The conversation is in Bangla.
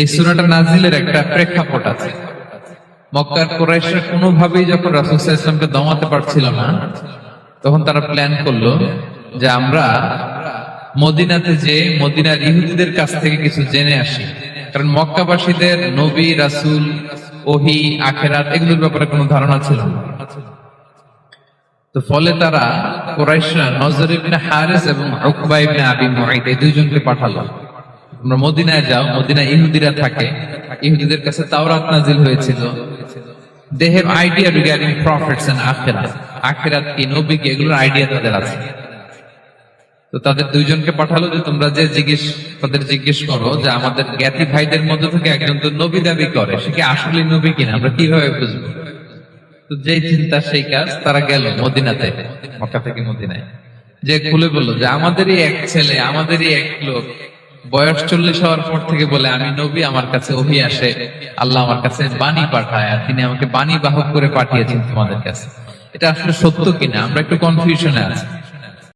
এই সুরাটা নাজিলের একটা প্রেক্ষাপট আছে। মক্কার কোরাইশরা কোনোভাবেই যখন রাসুল ইসলামকে দমাতে পারছিল না, তখন তারা প্ল্যান করল যে আমরা মদিনাতে যে মদিনার ইহুদিদের কাছ থেকে কিছু জেনে আসি। কারণ মক্কাবাসীদের নবী, রাসূল, ওহি, আখেরাত এগুলোর ব্যাপারে কোনো ধারণা ছিল না। তো ফলে তারা কোরাইশরা নজর ইবনে হারিস এবং উকবা ইবনে আবি মুআইদ এই দুইজনকে পাঠালো। তোমরা মদিনায় যাও, মদিনায় ইহুদিরা থাকে। ইহুদিদের কাছে তাওরাত নাজিল হয়েছিল। নবী তো তাদের দুইজনকে পাঠালো যে তোমরা যে জিজ্ঞেস, তাদের জিজ্ঞেস করো যে আমাদের জ্ঞাতি ভাইদের মধ্যে থেকে একজন তো নবী দাবি করে, সে কি আসলে নবী কিনা? আমরা কীভাবে বুঝব? তো যেই চিন্তা, সেই কাজ তারা গেল মদিনাতে, মক্কা থেকে মদিনায়। যে খুলে বলল যে আমাদেরই এক ছেলে, আমাদেরই এক লোক বয়স চল্লিশ হওয়ার পর থেকে বলে, আমি নবী, আমার কাছে ওহি আসে। আল্লাহ আমার কাছে বাণী পাঠায় আর তিনি আমাকে বাণী বাহক করে পাঠিয়েছেন তোমাদের কাছে। এটা আসলে সত্য কিনা? আমরা একটু কনফিউশনে আছি।